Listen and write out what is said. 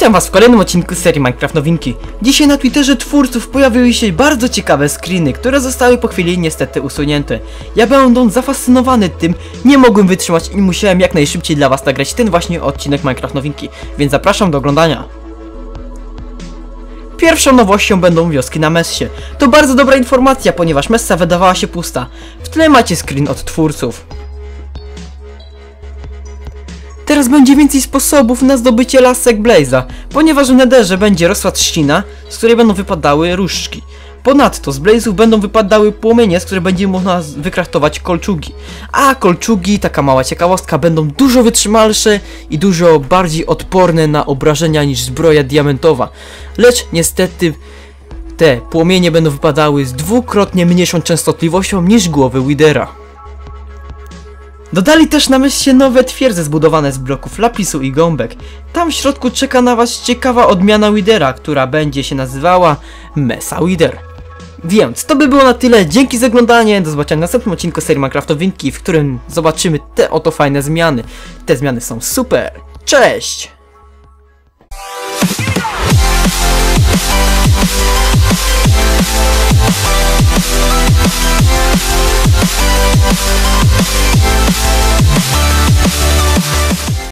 Witam was w kolejnym odcinku serii Minecraft Nowinki. Dzisiaj na Twitterze twórców pojawiły się bardzo ciekawe screeny, które zostały po chwili niestety usunięte. Ja będąc zafascynowany tym, nie mogłem wytrzymać i musiałem jak najszybciej dla was nagrać ten właśnie odcinek Minecraft Nowinki, więc zapraszam do oglądania. Pierwszą nowością będą wioski na Messie. To bardzo dobra informacja, ponieważ Messa wydawała się pusta. W tle macie screen od twórców. Teraz będzie więcej sposobów na zdobycie lasek Blaze'a, ponieważ w Netherze będzie rosła trzcina, z której będą wypadały różdżki. Ponadto z Blaze'ów będą wypadały płomienie, z których będzie można wykraftować kolczugi. A kolczugi, taka mała ciekawostka, będą dużo wytrzymalsze i dużo bardziej odporne na obrażenia niż zbroja diamentowa. Lecz niestety te płomienie będą wypadały z dwukrotnie mniejszą częstotliwością niż głowy Widera. Dodali też na myśl nowe twierdze zbudowane z bloków lapisu i gąbek. Tam w środku czeka na was ciekawa odmiana Widera, która będzie się nazywała Mesa Wider. Więc to by było na tyle, dzięki za oglądanie, do zobaczenia w następnym odcinku serii Minecraftowinki, w którym zobaczymy te oto fajne zmiany. Te zmiany są super, cześć!